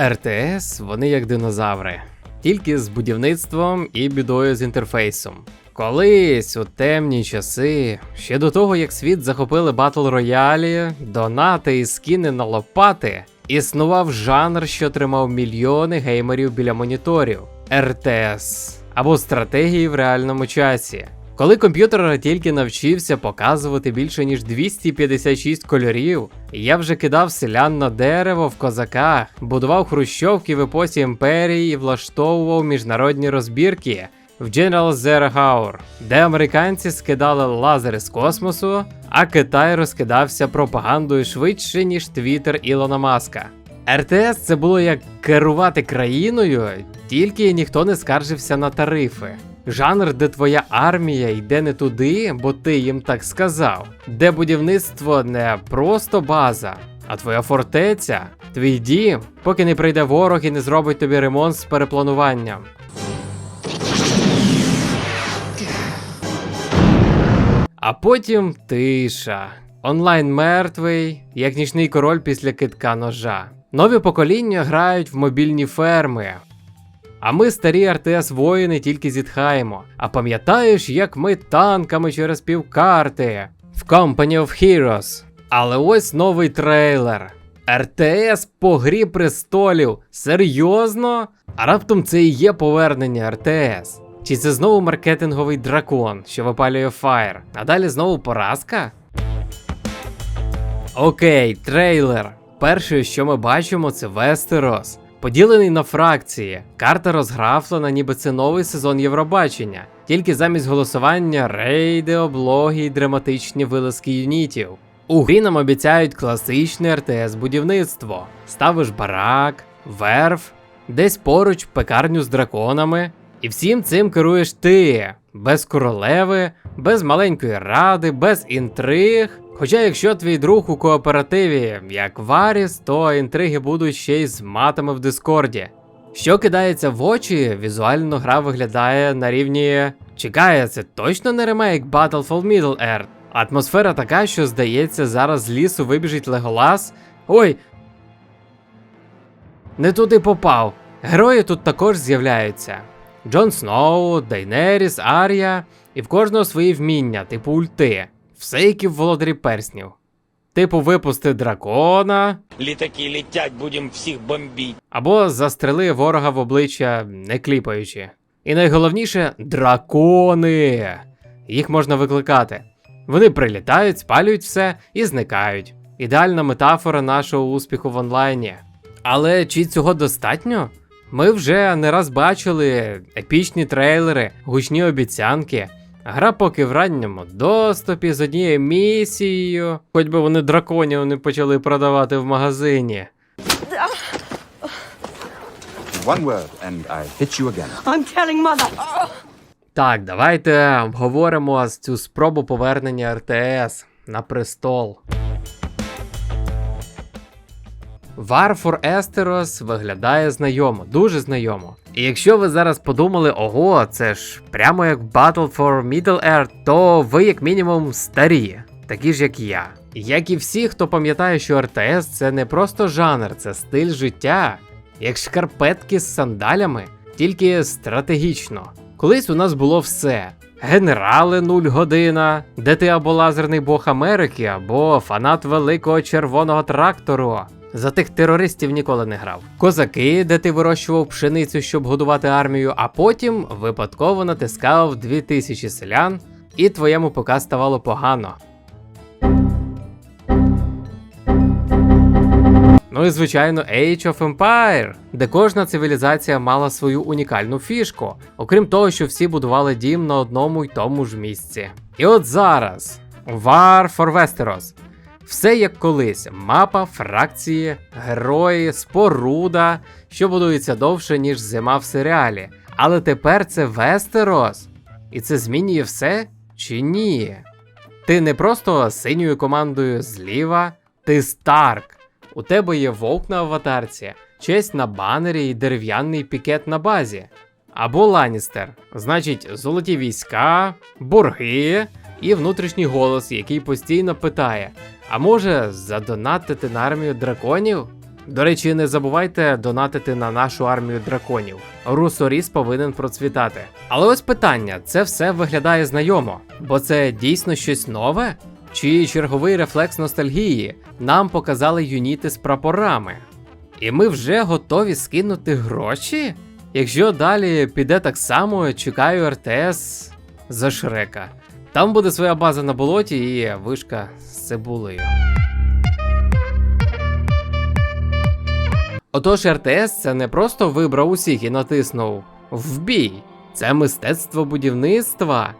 РТС вони як динозаври, тільки з будівництвом і бідою з інтерфейсом. Колись у темні часи, ще до того як світ захопили батл роялі, донати і скіни на лопати, існував жанр, що тримав мільйони геймерів біля моніторів РТС або стратегії в реальному часі. Коли комп'ютер тільки навчився показувати більше ніж 256 кольорів, я вже кидав селян на дерево в козаках, будував хрущовки в епосі імперії і влаштовував міжнародні розбірки в General Zero де американці скидали лазери з космосу, а Китай розкидався пропагандою швидше, ніж Твіттер Ілона Маска. РТС це було як керувати країною, тільки ніхто не скаржився на тарифи. Жанр, де твоя армія йде не туди, бо ти їм так сказав, де будівництво не просто база, а твоя фортеця, твій дім, поки не прийде ворог і не зробить тобі ремонт з переплануванням. А потім тиша. Онлайн мертвий, як нічний король після китка ножа. Нові покоління грають в мобільні ферми. А ми старі РТС воїни тільки зітхаємо. А пам'ятаєш, як ми танками через півкарти в Company of Heroes. Але ось новий трейлер. РТС по грі престолів. Серйозно? А раптом це і є повернення РТС. Чи це знову маркетинговий дракон, що випалює фаєр? А далі знову поразка? Окей, трейлер. Перше, що ми бачимо, це Вестерос. Поділений на фракції. Карта розграфлена, ніби це новий сезон Євробачення. Тільки замість голосування рейди, облоги і драматичні вилазки юнітів. У грі нам обіцяють класичне РТС будівництво. Ставиш барак, верф, десь поруч пекарню з драконами. І всім цим керуєш ти, без королеви, без маленької ради, без інтриг. Хоча якщо твій друг у кооперативі, як Варіс, то інтриги будуть ще й з матами в Дискорді. Що кидається в очі, візуально гра виглядає на рівні. Чекає, це точно не ремейк Battle for Middle-earth? Атмосфера така, що здається, зараз з лісу вибіжить Леголас. Ой. Не туди попав. Герої тут також з'являються. Джон Сноу, Дейнеріс, Арія, і в кожного свої вміння, типу ульти. Все як і в володарі перснів. Типу, випусти дракона, Літаки летять, будемо всіх бомбити. або застрели ворога в обличчя, не кліпаючи. І найголовніше дракони. Їх можна викликати. Вони прилітають, спалюють все і зникають. Ідеальна метафора нашого успіху в онлайні. Але чи цього достатньо? Ми вже не раз бачили епічні трейлери, гучні обіцянки. Гра поки в ранньому доступі з однією місією, хоч би вони драконів не почали продавати в магазині. One word, and I hit you again. I'm telling mother. Так, давайте обговоримо цю спробу повернення РТС на престол. War for Esteros виглядає знайомо, дуже знайомо. І якщо ви зараз подумали, ого, це ж прямо як Battle for Middle-earth, то ви як мінімум старі, такі ж як я. Як і всі, хто пам'ятає, що РТС це не просто жанр, це стиль життя, як шкарпетки з сандалями, тільки стратегічно. Колись у нас було все. Генерали нуль година, де ти або лазерний бог Америки, або фанат великого червоного трактору. За тих терористів ніколи не грав. Козаки, де ти вирощував пшеницю, щоб годувати армію, а потім випадково натискав 2000 селян, і твоєму ПК ставало погано. Ну і звичайно, Age of Empire, де кожна цивілізація мала свою унікальну фішку, окрім того, що всі будували дім на одному й тому ж місці. І от зараз War for Westeros. Все як колись: мапа, фракції, герої, споруда, що будується довше, ніж зима в серіалі. Але тепер це Вестерос. І це змінює все чи ні? Ти не просто синьою командою зліва, ти Старк. У тебе є вовк на аватарці, честь на банері і дерев'яний пікет на базі. Або Ланістер, значить, золоті війська, борги і внутрішній голос, який постійно питає: а може задонатити на армію драконів? До речі, не забувайте донатити на нашу армію драконів. Русоріс повинен процвітати. Але ось питання: це все виглядає знайомо, бо це дійсно щось нове? Чи черговий рефлекс ностальгії? Нам показали юніти з прапорами. І ми вже готові скинути гроші? Якщо далі піде так само, чекаю РТС за Шрека. Там буде своя база на болоті і вишка з цибулею. Отож, РТС це не просто вибрав усіх і натиснув в бій. Це мистецтво будівництва.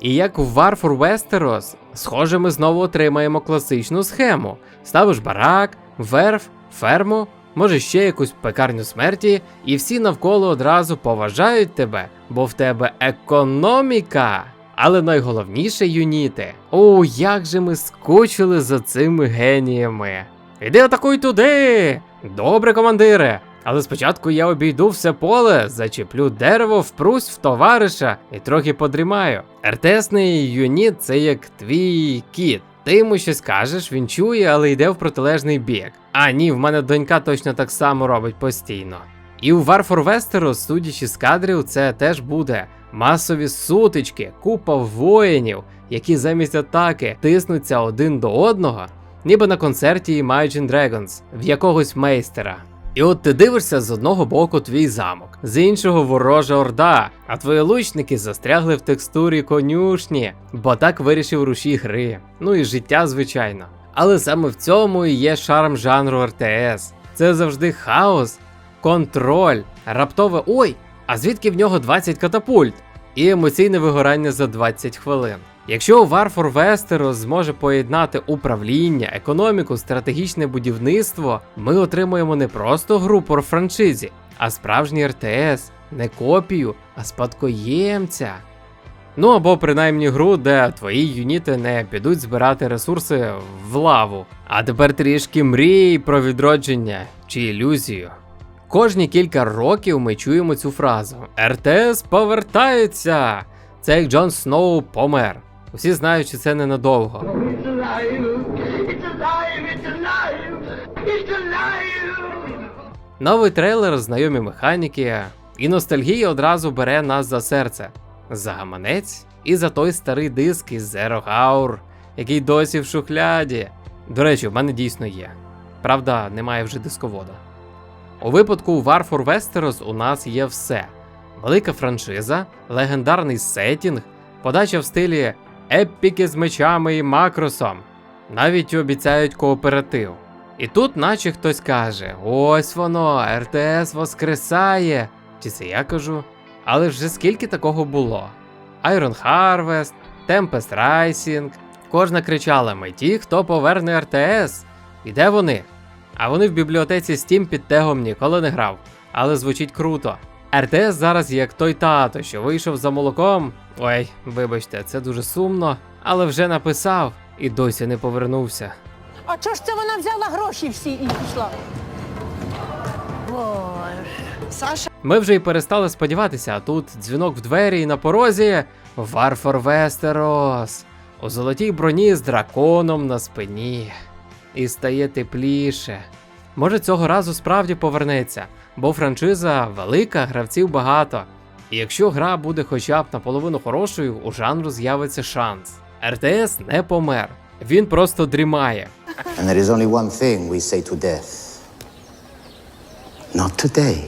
І як в War for Westeros, схоже, ми знову отримаємо класичну схему: ставиш барак, верф, ферму, може ще якусь пекарню смерті, і всі навколо одразу поважають тебе, бо в тебе економіка. Але найголовніше юніти. О, як же ми скучили за цими геніями. Іди атакуй туди! Добре, командире! Але спочатку я обійду все поле, зачеплю дерево, впрусь в товариша і трохи подрімаю. РТСний юніт це як твій кіт. Ти йому щось кажеш, він чує, але йде в протилежний бік. А ні, в мене донька точно так само робить постійно. І у War for Westeros, судячи з кадрів, це теж буде. Масові сутички, купа воїнів, які замість атаки тиснуться один до одного, ніби на концерті Imagine Dragons в якогось мейстера. І от ти дивишся з одного боку твій замок, з іншого ворожа орда, а твої лучники застрягли в текстурі конюшні, бо так вирішив рушій гри. Ну і життя, звичайно. Але саме в цьому і є шарм жанру РТС. Це завжди хаос, контроль, раптове ой, а звідки в нього 20 катапульт? І емоційне вигорання за 20 хвилин. Якщо War for Westeros зможе поєднати управління, економіку, стратегічне будівництво, ми отримуємо не просто гру по франшизі, а справжній РТС, не копію, а спадкоємця. Ну або принаймні гру, де твої юніти не підуть збирати ресурси в лаву. А тепер трішки мрій про відродження чи ілюзію. Кожні кілька років ми чуємо цю фразу: РТС повертається! Це як Джон Сноу помер. Усі знають, що це ненадовго. Новий трейлер, знайомі механіки, і ностальгія одразу бере нас за серце, за гаманець і за той старий диск із Zero Hour, який досі в шухляді. До речі, в мене дійсно є. Правда, немає вже дисковода. У випадку War for Westeros у нас є все: велика франшиза, легендарний сеттінг, подача в стилі епіки з мечами і макросом. Навіть обіцяють кооператив. І тут, наче хтось каже: ось воно, РТС воскресає. Чи це я кажу? Але вже скільки такого було? Iron Harvest, Tempest Rising. Кожна кричала: ми ті, хто поверне РТС. І де вони? А вони в бібліотеці Steam під тегом ніколи не грав, але звучить круто. РТС зараз як той тато, що вийшов за молоком. Ой, вибачте, це дуже сумно, але вже написав і досі не повернувся. А чого ж це вона взяла гроші всі і пішла? Боже. Саша. Ми вже й перестали сподіватися, а тут дзвінок в двері і на порозі for Westeros у золотій броні з драконом на спині. І стає тепліше. Може, цього разу справді повернеться, бо франшиза велика, гравців багато. І якщо гра буде хоча б наполовину хорошою, у жанру з'явиться шанс. РТС не помер, він просто дрімає. And there is only one thing we say to death. Not today.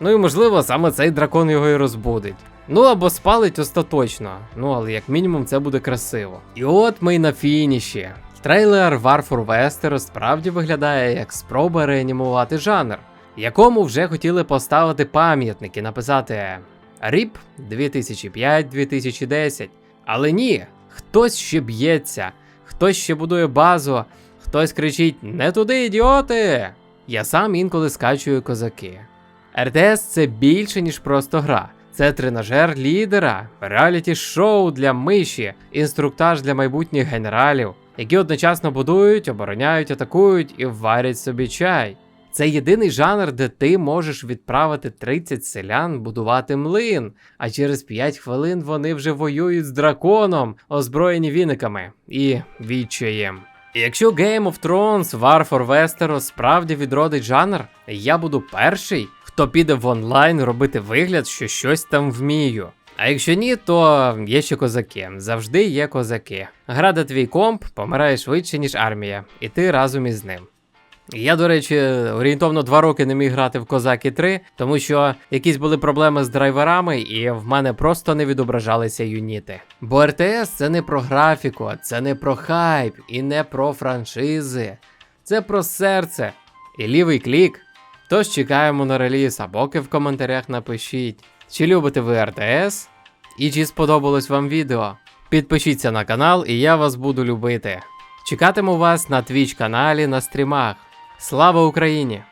Ну і можливо, саме цей дракон його і розбудить. Ну або спалить остаточно. Ну але як мінімум це буде красиво. І от ми й на фініші. Трейлер War for Westeros справді виглядає як спроба реанімувати жанр, якому вже хотіли поставити пам'ятник і написати RIP 2005-2010. Але ні, хтось ще б'ється, хтось ще будує базу, хтось кричить: Не туди, ідіоти! Я сам інколи скачую козаки. РТС це більше, ніж просто гра. Це тренажер лідера, реаліті шоу для миші, інструктаж для майбутніх генералів, які одночасно будують, обороняють, атакують і варять собі чай. Це єдиний жанр, де ти можеш відправити 30 селян будувати млин, а через 5 хвилин вони вже воюють з драконом, озброєні віниками і відчаєм. І якщо Game of Thrones War for Westeros справді відродить жанр, я буду перший, хто піде в онлайн робити вигляд, що щось там вмію. А якщо ні, то є ще козаки. Завжди є козаки. Града твій комп помирає швидше, ніж армія, і ти разом із ним. Я, до речі, орієнтовно два роки не міг грати в Козаки 3, тому що якісь були проблеми з драйверами, і в мене просто не відображалися юніти. Бо РТС це не про графіку, це не про хайп і не про франшизи. Це про серце і лівий клік. Тож чекаємо на реліз, а в коментарях напишіть, чи любите ви РТС і чи сподобалось вам відео. Підпишіться на канал, і я вас буду любити. Чекатиму вас на Twitch каналі на стрімах. Слава Україні!